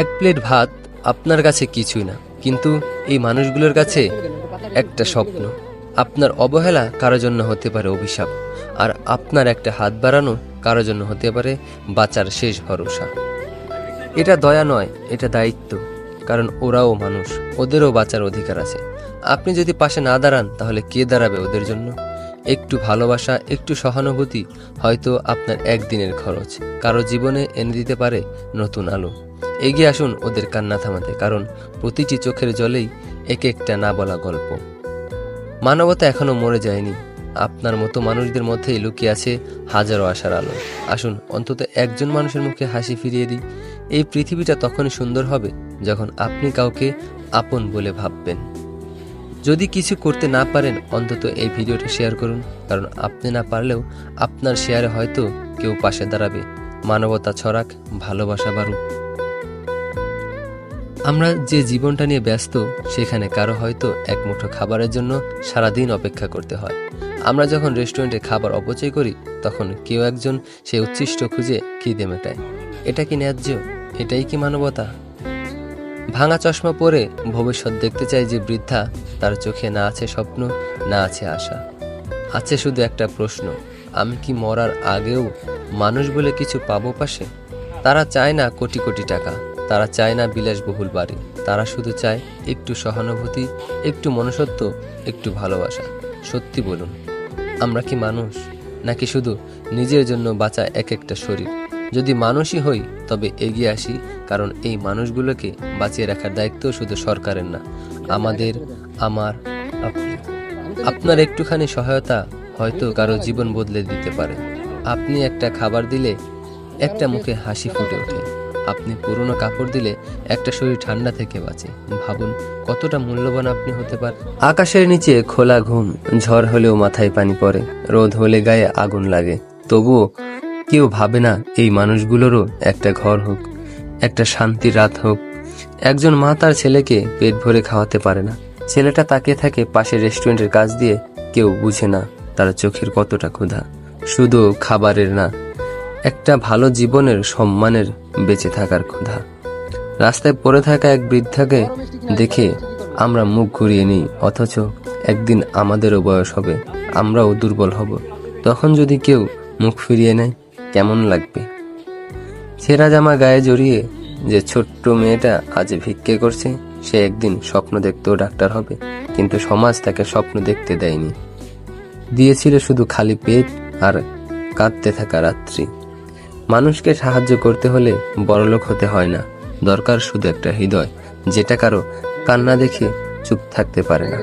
এক প্লেট ভাত আপনার কাছে কিছুই না, কিন্তু এই মানুষগুলোর কাছে একটা স্বপ্ন। আপনার অবহেলা কারও জন্য হতে পারে অভিশাপ, আর আপনার একটা হাত বাড়ানো কারও জন্য হতে পারে বাঁচার শেষ ভরসা। এটা দয়া নয়, এটা দায়িত্ব, কারণ ওরাও মানুষ, ওদেরও বাঁচার অধিকার আছে। আপনি যদি পাশে না দাঁড়ান, তাহলে কে দাঁড়াবে ওদের জন্য? একটু ভালোবাসা, একটু সহানুভূতি হয়তো আপনার একদিনের খরচ। কারও জীবনে এনে দিতে পারে নতুন আলো। এগিয়ে আসুন ওদের কান্না থামাতে, কারণ প্রতিটি চোখের জলেই এক একটা না বলা গল্প। মানবতা এখনও মরে যায়নি। আপনার মতো মানুষদের মধ্যেই লুকিয়ে আছে হাজারো আশার আলো। আসুন, অন্তত একজন মানুষের মুখে হাসি ফিরিয়ে দিই। এই পৃথিবীটা তখনই সুন্দর হবে যখন আপনি কাউকে আপন বলে ভাববেন। যদি কিছু করতে না পারেন, অন্তত এই ভিডিওটা শেয়ার করুন। কারণ আপনি না পারলেও আপনার শেয়ারে হয়তো কেউ পাশে দাঁড়াবে। মানবতা ছড়াক, ভালোবাসা বাড়ুক। আমরা যে জীবনটা নিয়ে ব্যস্ত, সেখানে কারও হয়তো এক মুঠো খাবারের জন্য সারাদিন অপেক্ষা করতে হয়। আমরা যখন রেস্টুরেন্টে খাবার অপচয় করি, তখন কেউ একজন সে উচ্ছিষ্ট খুঁজে খিদে মেটায়। এটা কি ন্যায্য? এটাই কি মানবতা? ভাঙা চশমা পরে ভবিষ্যৎ দেখতে চাই যে বৃদ্ধা তার চোখে না আছে স্বপ্ন, না আছে আশা। আছে শুধু একটা প্রশ্ন, আমি কি মরার আগেও মানুষ বলে কিছু পাবো পাশে? তারা চায় না কোটি কোটি টাকা, তারা চায় না বিলাসবহুল বাড়ি, তারা শুধু চায় একটু সহানুভূতি, একটু মনুষ্যত্ব, একটু ভালোবাসা। সত্যি বলুন, আমরা কি মানুষ, নাকি শুধু নিজের জন্য বাঁচা এক একটা শরীর? যদি মানুষই হই, তবে এগিয়ে আসি, কারণ এই মানুষগুলোকে বাঁচিয়ে রাখার দায়িত্ব শুধু সরকারের না, আমাদের, আমার আপনার একটুখানি সহায়তা হয়তো কারও জীবন বদলে দিতে পারে। আপনি একটা খাবার দিলে একটা মুখে হাসি ফুটে ওঠে। আপনি পুরনো কাপড় দিলে একটা শরীর ঠান্ডা থেকে বাঁচে। ভাবুন, কতটা মূল্যবান আপনি হতে পারেন আকাশের নিচে খোলা ঘুম, ঝড় হলেও মাথায় পানি পড়ে। রোদ হলে গায়ে আগুন লাগে। তবুও কেউ ভাবে না এই মানুষগুলোরও একটা ঘর হোক, একটা শান্তির রাত হোক। একজন মা তার ছেলেকে পেট ভরে খাওয়াতে পারে না। ছেলেটা তাকিয়ে থাকে পাশের রেস্টুরেন্টের কাজ দিয়ে, কেউ বুঝে না তার চোখের কতটা ক্ষুধা। শুধু খাবারের না, একটা ভালো জীবনের সম্মানের বেঁচে থাকার ক্ষুধা। রাস্তায় পড়ে থাকা এক বৃদ্ধাকে দেখে আমরা মুখ ঘুরিয়ে নিই, অথচ একদিন আমাদেরও বয়স হবে, আমরাও দুর্বল হব। তখন যদি কেউ মুখ ফিরিয়ে নেয় কেমন লাগবে? ছেঁড়া জামা গায়ে জড়িয়ে যে ছোট্ট মেয়েটা আজ ভিক্ষে করছে, সে একদিন স্বপ্ন দেখতেও ডাক্তার হবে, কিন্তু সমাজ তাকে স্বপ্ন দেখতে দেয়নি। দিয়েছিল শুধু খালি পেট আর কাঁদতে থাকা রাত্রি। মানুষকে সাহায্য করতে হলে বড়লোক হতে হয় না, দরকার শুধু একটা হৃদয়, যেটা কারও কান্না দেখে চুপ থাকতে পারে না।